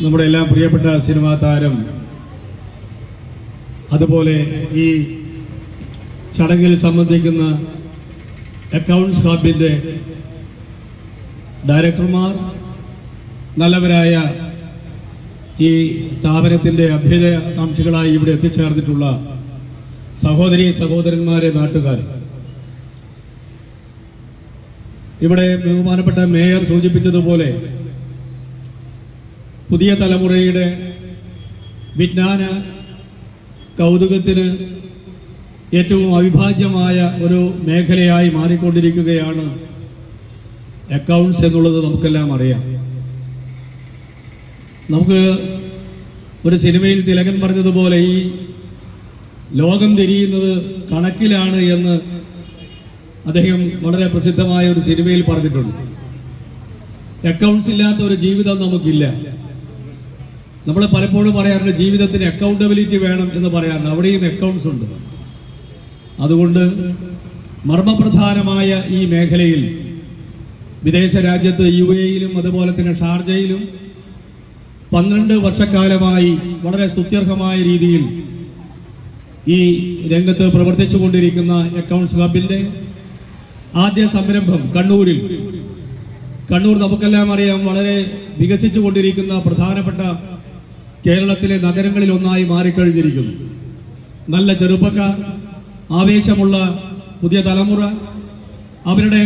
നമ്മുടെ എല്ലാം പ്രിയപ്പെട്ട സിനിമാ താരം അതുപോലെ ഈ ചടങ്ങിൽ സംബന്ധിക്കുന്ന അക്കൗണ്ട്സ് ഹബിന്റെ ഡയറക്ടർമാർ നല്ലവരായ ഈ സ്ഥാപനത്തിന്റെ അഭ്യുദയകാംക്ഷികളായി ഇവിടെ എത്തിച്ചേർന്നിട്ടുള്ള സഹോദരി സഹോദരന്മാരെ നാട്ടുകാർ ഇവിടെ ബഹുമാനപ്പെട്ട മേയർ സൂചിപ്പിച്ചതുപോലെ പുതിയ തലമുറയുടെ വിജ്ഞാന കൗതുകത്തിന് ഏറ്റവും അവിഭാജ്യമായ ഒരു മേഖലയായി മാറിക്കൊണ്ടിരിക്കുകയാണ് അക്കൗണ്ട്സ് എന്നുള്ളത് നമുക്കെല്ലാം അറിയാം. നമുക്ക് ഒരു സിനിമയിൽ തിലകൻ പറഞ്ഞതുപോലെ ഈ ലോകം തിരിയുന്നത് കണക്കിലാണ് എന്ന് അദ്ദേഹം വളരെ പ്രസിദ്ധമായ ഒരു സിനിമയിൽ പറഞ്ഞിട്ടുണ്ട്. അക്കൗണ്ട്സ് ഇല്ലാത്ത ഒരു ജീവിതം നമുക്കില്ല. നമ്മൾ പലപ്പോഴും പറയാറുണ്ട് ജീവിതത്തിന് അക്കൗണ്ടബിലിറ്റി വേണം എന്ന് പറയാറുണ്ട്. അവിടെയും അക്കൗണ്ട്സ് ഉണ്ട്. അതുകൊണ്ട് മർമ്മപ്രധാനമായ ഈ മേഖലയിൽ വിദേശ രാജ്യത്ത് യു എയിലും അതുപോലെ തന്നെ ഷാർജയിലും പന്ത്രണ്ട് വർഷക്കാലമായി വളരെ സ്തുത്യർഹമായ രീതിയിൽ ഈ രംഗത്ത് പ്രവർത്തിച്ചു കൊണ്ടിരിക്കുന്ന അക്കൗണ്ട്സ് ഹബിന്റെ ആദ്യ സംരംഭം കണ്ണൂരിൽ. കണ്ണൂർ നമുക്കെല്ലാം അറിയാം വളരെ വികസിച്ചുകൊണ്ടിരിക്കുന്ന പ്രധാനപ്പെട്ട കേരളത്തിലെ നഗരങ്ങളിൽ ഒന്നായി മാറിക്കഴിഞ്ഞിരിക്കുന്നു. നല്ല ചെറുപ്പക്കാർ ആവേശമുള്ള പുതിയ തലമുറ അവരുടെ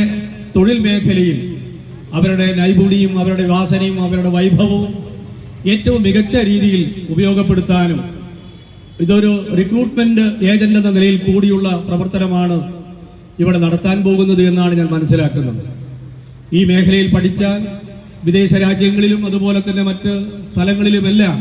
തൊഴിൽ മേഖലയിൽ അവരുടെ നൈപുണിയും അവരുടെ വാസനയും അവരുടെ വൈഭവവും ഏറ്റവും മികച്ച രീതിയിൽ ഉപയോഗപ്പെടുത്താനും ഇതൊരു റിക്രൂട്ട്മെന്റ് ഏജന്റ് എന്ന നിലയിൽ കൂടിയുള്ള പ്രവർത്തനമാണ് ഇവിടെ നടത്താൻ പോകുന്നത് എന്നാണ് ഞാൻ മനസ്സിലാക്കുന്നത്. ഈ മേഖലയിൽ പഠിച്ചാൽ വിദേശ രാജ്യങ്ങളിലും അതുപോലെ തന്നെ മറ്റ് സ്ഥലങ്ങളിലുമെല്ലാം